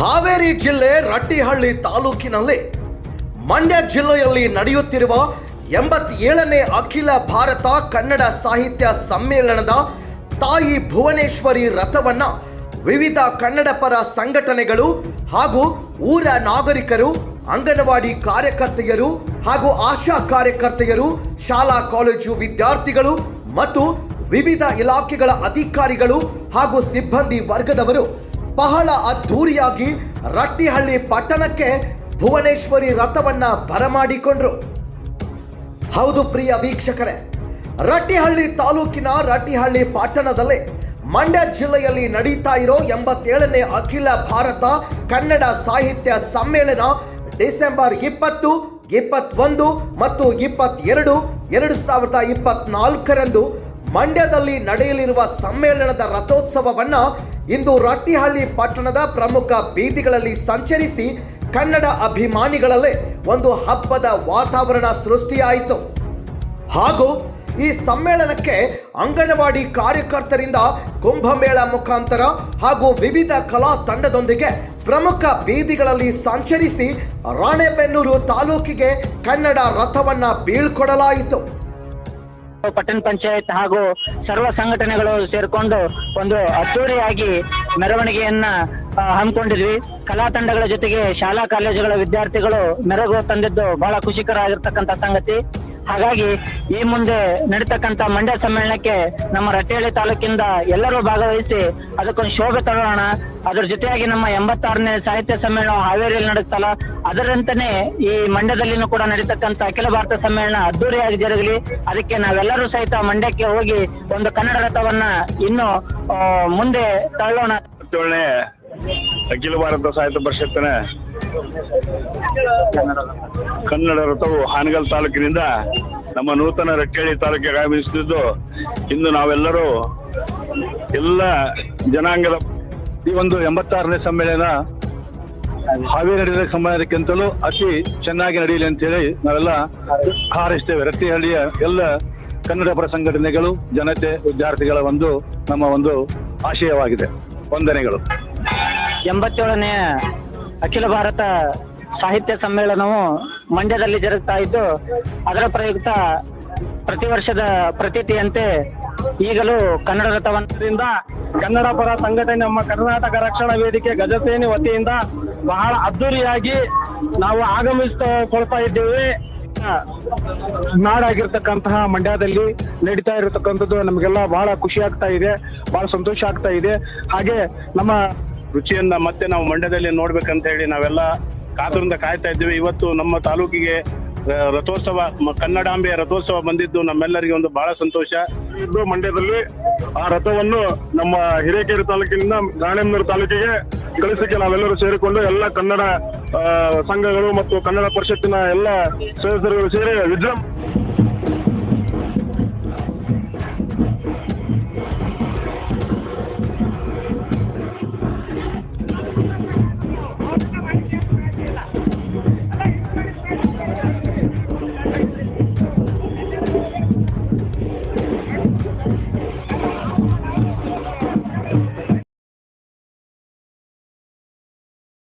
ಹಾವೇರಿ ಜಿಲ್ಲೆ ರಟ್ಟಿಹಳ್ಳಿ ತಾಲೂಕಿನಲ್ಲಿ ಮಂಡ್ಯ ಜಿಲ್ಲೆಯಲ್ಲಿ ನಡೆಯುತ್ತಿರುವ ಎಂಬತ್ತೇಳನೇ ಅಖಿಲ ಭಾರತ ಕನ್ನಡ ಸಾಹಿತ್ಯ ಸಮ್ಮೇಳನದ ತಾಯಿ ಭುವನೇಶ್ವರಿ ರಥವನ್ನ ವಿವಿಧ ಕನ್ನಡ ಪರ ಸಂಘಟನೆಗಳು ಹಾಗೂ ಊರ ನಾಗರಿಕರು, ಅಂಗನವಾಡಿ ಕಾರ್ಯಕರ್ತೆಯರು ಹಾಗೂ ಆಶಾ ಕಾರ್ಯಕರ್ತೆಯರು, ಶಾಲಾ ಕಾಲೇಜು ವಿದ್ಯಾರ್ಥಿಗಳು ಮತ್ತು ವಿವಿಧ ಇಲಾಖೆಗಳ ಅಧಿಕಾರಿಗಳು ಹಾಗೂ ಸಿಬ್ಬಂದಿ ವರ್ಗದವರು ಬಹಳ ಅದ್ಧೂರಿಯಾಗಿ ರಟ್ಟಿಹಳ್ಳಿ ಪಟ್ಟಣಕ್ಕೆ ಭುವನೇಶ್ವರಿ ರಥವನ್ನ ಬರಮಾಡಿಕೊಂಡ್ರು. ಹೌದು ಪ್ರಿಯ ವೀಕ್ಷಕರೇ, ರಟ್ಟಿಹಳ್ಳಿ ತಾಲೂಕಿನ ರಟ್ಟಿಹಳ್ಳಿ ಪಟ್ಟಣದಲ್ಲಿ ಮಂಡ್ಯ ಜಿಲ್ಲೆಯಲ್ಲಿ ನಡೀತಾ ಇರೋ ಎಂಬತ್ತೇಳನೇ ಅಖಿಲ ಭಾರತ ಕನ್ನಡ ಸಾಹಿತ್ಯ ಸಮ್ಮೇಳನ ಡಿಸೆಂಬರ್ ಇಪ್ಪತ್ತು, ಇಪ್ಪತ್ತೊಂದು ಮತ್ತು ಇಪ್ಪತ್ತೆರಡು, ಎರಡು ಸಾವಿರದ ಇಪ್ಪತ್ನಾಲ್ಕರಂದು ಮಂಡ್ಯದಲ್ಲಿ ನಡೆಯಲಿರುವ ಸಮ್ಮೇಳನದ ರಥೋತ್ಸವವನ್ನ ಇಂದು ರಟ್ಟಿಹಳ್ಳಿ ಪಟ್ಟಣದ ಪ್ರಮುಖ ಬೀದಿಗಳಲ್ಲಿ ಸಂಚರಿಸಿ ಕನ್ನಡ ಅಭಿಮಾನಿಗಳಲ್ಲೇ ಒಂದು ಹಬ್ಬದ ವಾತಾವರಣ ಸೃಷ್ಟಿಯಾಯಿತು. ಹಾಗೂ ಈ ಸಮ್ಮೇಳನಕ್ಕೆ ಅಂಗನವಾಡಿ ಕಾರ್ಯಕರ್ತರಿಂದ ಕುಂಭಮೇಳ ಮುಖಾಂತರ ಹಾಗೂ ವಿವಿಧ ಕಲಾ ತಂಡದೊಂದಿಗೆ ಪ್ರಮುಖ ಬೀದಿಗಳಲ್ಲಿ ಸಂಚರಿಸಿ ರಾಣೆಬೆನ್ನೂರು ತಾಲೂಕಿಗೆ ಕನ್ನಡ ರಥವನ್ನ ಬೀಳ್ಕೊಡಲಾಯಿತು. ಪಟ್ಟಣ ಪಂಚಾಯತ್ ಹಾಗೂ ಸರ್ವ ಸಂಘಟನೆಗಳು ಸೇರ್ಕೊಂಡು ಒಂದು ಅದ್ದೂರಿಯಾಗಿ ಮೆರವಣಿಗೆಯನ್ನ ಹಮ್ಮಿಕೊಂಡಿದ್ವಿ. ಕಲಾ ತಂಡಗಳ ಜೊತೆಗೆ ಶಾಲಾ ಕಾಲೇಜುಗಳ ವಿದ್ಯಾರ್ಥಿಗಳು ಮೆರಗು ತಂದಿದ್ದು ಬಹಳ ಖುಷಿಕರ ಆಗಿರ್ತಕ್ಕಂತ ಸಂಗತಿ. ಹಾಗಾಗಿ ಈ ಮುಂದೆ ನಡೀತಕ್ಕಂತ ಮಂಡ್ಯ ಸಮ್ಮೇಳನಕ್ಕೆ ನಮ್ಮ ರಟ್ಟೇಳಿ ತಾಲೂಕಿಂದ ಎಲ್ಲರೂ ಭಾಗವಹಿಸಿ ಅದಕ್ಕೊಂದು ಶೋಭೆ ತರೋಣ. ಅದ್ರ ಜೊತೆಯಾಗಿ ನಮ್ಮ ಎಂಬತ್ತಾರನೇ ಸಾಹಿತ್ಯ ಸಮ್ಮೇಳನ ಹಾವೇರಿಯಲ್ಲಿ ನಡೆಸ್ತಲ್ಲ ಅದರಂತೆ ಈ ಮಂಡ್ಯದಲ್ಲಿನೂ ಕೂಡ ನಡೀತಕ್ಕಂತ ಅಖಿಲ ಭಾರತ ಸಮ್ಮೇಳನ ಅದ್ದೂರಿಯಾಗಿ ಜರುಗಲಿ. ಅದಕ್ಕೆ ನಾವೆಲ್ಲರೂ ಸಹಿತ ಮಂಡ್ಯಕ್ಕೆ ಹೋಗಿ ಒಂದು ಕನ್ನಡ ರಥವನ್ನ ಇನ್ನು ಮುಂದೆ ತಳ್ಳೋಣ. ಅಖಿಲ ಭಾರತ ಸಾಹಿತ್ಯ ಪರಿಷತ್ತಿನ ಕನ್ನಡ ರಥವು ಹಾನಗಲ್ ತಾಲೂಕಿನಿಂದ ನಮ್ಮ ನೂತನ ರಟ್ಟೇಳಿ ತಾಲೂಕಿಗೆ ಆಗಮಿಸುತ್ತಿದ್ದು, ಇಂದು ನಾವೆಲ್ಲರೂ ಎಲ್ಲ ಜನಾಂಗದ ಈ ಒಂದು ಎಂಬತ್ತಾರನೇ ಸಮ್ಮೇಳನ ಹಾವೇರಿ ನಡೆದ ಸಮ್ಮೇಳನಕ್ಕಿಂತಲೂ ಅತಿ ಚೆನ್ನಾಗಿ ನಡೆಯಲಿ ಅಂತೇಳಿ ನಾವೆಲ್ಲ ಹಾರೈಸ್ತೇವೆ. ರಟ್ಟಿಹಳ್ಳಿಯ ಎಲ್ಲ ಕನ್ನಡ ಪರ ಸಂಘಟನೆಗಳು, ಜನತೆ, ವಿದ್ಯಾರ್ಥಿಗಳ ಒಂದು ನಮ್ಮ ಒಂದು ಆಶಯವಾಗಿದೆ. ವಂದನೆಗಳು. ಎಂಬತ್ತೇಳನೇ ಅಖಿಲ ಭಾರತ ಸಾಹಿತ್ಯ ಸಮ್ಮೇಳನವು ಮಂಡ್ಯದಲ್ಲಿ ಜರುಗ್ತಾ ಇದ್ದು, ಅದರ ಪ್ರಯುಕ್ತ ಪ್ರತಿ ವರ್ಷದ ಪ್ರತೀತಿಯಂತೆ ಈಗಲೂ ಕನ್ನಡ ರಥವಂತದಿಂದ ಕನ್ನಡ ಪರ ಸಂಘಟನೆ ನಮ್ಮ ಕರ್ನಾಟಕ ರಕ್ಷಣಾ ವೇದಿಕೆ ಗಜಸೇನೆ ವತಿಯಿಂದ ಬಹಳ ಅದ್ದೂರಿಯಾಗಿ ನಾವು ಆಗಮಿಸ್ತಾ ಇದ್ದೇವೆ. ನಾಡಾಗಿರ್ತಕ್ಕಂತಹ ಮಂಡ್ಯದಲ್ಲಿ ನಡೀತಾ ಇರತಕ್ಕಂಥದ್ದು ನಮಗೆಲ್ಲ ಬಹಳ ಖುಷಿ ಆಗ್ತಾ ಇದೆ, ಬಹಳ ಸಂತೋಷ ಆಗ್ತಾ ಇದೆ. ಹಾಗೆ ನಮ್ಮ ರುಚಿಯನ್ನ ಮತ್ತೆ ನಾವು ಮಂಡ್ಯದಲ್ಲಿ ನೋಡ್ಬೇಕಂತ ಹೇಳಿ ನಾವೆಲ್ಲ ಕಾತುರಿಂದ ಕಾಯ್ತಾ ಇದ್ದೀವಿ. ಇವತ್ತು ನಮ್ಮ ತಾಲೂಕಿಗೆ ರಥೋತ್ಸವ ಕನ್ನಡಾಂಬೆಯ ರಥೋತ್ಸವ ಬಂದಿದ್ದು ನಮ್ಮೆಲ್ಲರಿಗೆ ಒಂದು ಬಹಳ ಸಂತೋಷ. ಇದ್ದು ಮಂಡ್ಯದಲ್ಲಿ ಆ ರಥವನ್ನು ನಮ್ಮ ಹಿರೇಕೆರೆ ತಾಲೂಕಿನಿಂದ ರಾಣೆಬೆನ್ನೂರು ತಾಲೂಕಿಗೆ ಕಳಿಸಕ್ಕೆ ನಾವೆಲ್ಲರೂ ಸೇರಿಕೊಂಡು ಎಲ್ಲ ಕನ್ನಡ ಸಂಘಗಳು ಮತ್ತು ಕನ್ನಡ ಪರಿಷತ್ತಿನ ಎಲ್ಲ ಸದಸ್ಯರುಗಳು ಸೇರಿ ವಿಜೃಂಭ